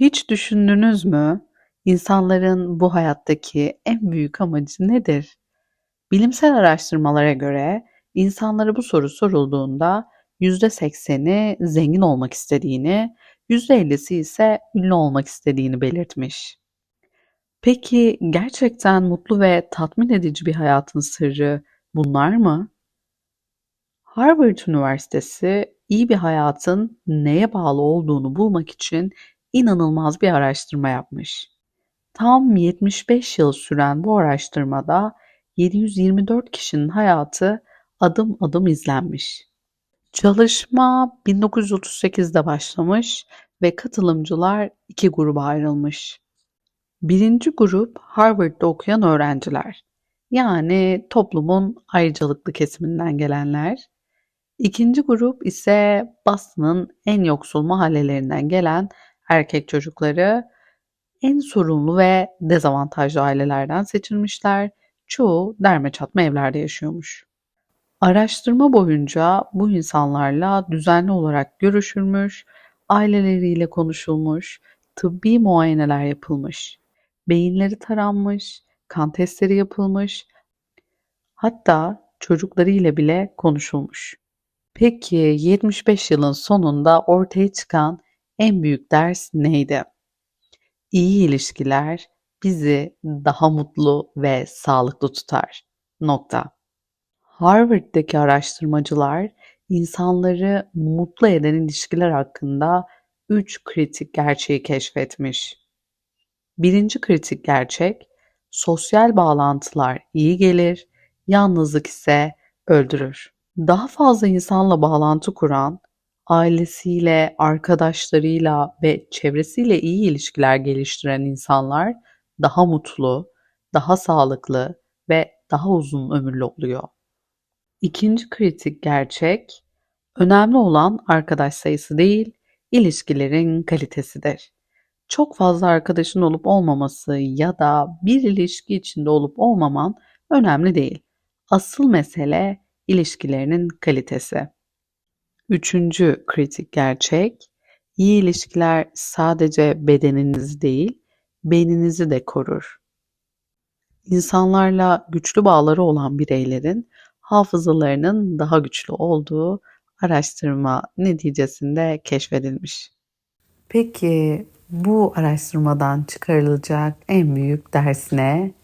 Hiç düşündünüz mü? İnsanların bu hayattaki en büyük amacı nedir? Bilimsel araştırmalara göre insanlara bu soru sorulduğunda %80'i zengin olmak istediğini, %50'si ise ünlü olmak istediğini belirtmiş. Peki gerçekten mutlu ve tatmin edici bir hayatın sırrı bunlar mı? Harvard Üniversitesi iyi bir hayatın neye bağlı olduğunu bulmak için inanılmaz bir araştırma yapmış. Tam 75 yıl süren bu araştırmada 724 kişinin hayatı adım adım izlenmiş. Çalışma 1938'de başlamış ve katılımcılar iki gruba ayrılmış. Birinci grup Harvard'da okuyan öğrenciler, yani toplumun ayrıcalıklı kesiminden gelenler. İkinci grup ise Boston'ın en yoksul mahallelerinden gelen erkek çocukları en sorunlu ve dezavantajlı ailelerden seçilmişler. Çoğu derme çatma evlerde yaşıyormuş. Araştırma boyunca bu insanlarla düzenli olarak görüşülmüş, aileleriyle konuşulmuş, tıbbi muayeneler yapılmış, beyinleri taranmış, kan testleri yapılmış, hatta çocuklarıyla bile konuşulmuş. Peki 75 yılın sonunda ortaya çıkan en büyük ders neydi? İyi ilişkiler bizi daha mutlu ve sağlıklı tutar. Nokta. Harvard'daki araştırmacılar insanları mutlu eden ilişkiler hakkında 3 kritik gerçeği keşfetmiş. Birinci kritik gerçek, sosyal bağlantılar iyi gelir, yalnızlık ise öldürür. Daha fazla insanla bağlantı kuran, ailesiyle, arkadaşlarıyla ve çevresiyle iyi ilişkiler geliştiren insanlar daha mutlu, daha sağlıklı ve daha uzun ömürlü oluyor. İkinci kritik gerçek, önemli olan arkadaş sayısı değil, ilişkilerin kalitesidir. Çok fazla arkadaşın olup olmaması ya da bir ilişki içinde olup olmaman önemli değil. Asıl mesele ilişkilerinin kalitesi. Üçüncü kritik gerçek, iyi ilişkiler sadece bedeninizi değil, beyninizi de korur. İnsanlarla güçlü bağları olan bireylerin hafızalarının daha güçlü olduğu araştırma neticesinde keşfedilmiş. Peki bu araştırmadan çıkarılacak en büyük ders ne?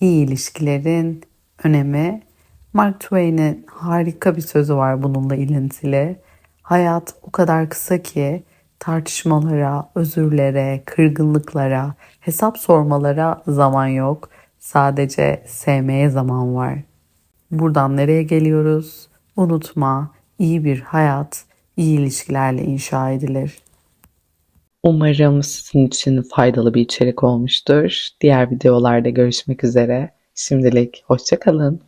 İyi ilişkilerin önemi. Mark Twain'in harika bir sözü var bununla ilintili. Hayat o kadar kısa ki tartışmalara, özürlere, kırgınlıklara, hesap sormalara zaman yok. Sadece sevmeye zaman var. Buradan nereye geliyoruz? Unutma, iyi bir hayat, iyi ilişkilerle inşa edilir. Umarım sizin için faydalı bir içerik olmuştur. Diğer videolarda görüşmek üzere. Şimdilik hoşçakalın.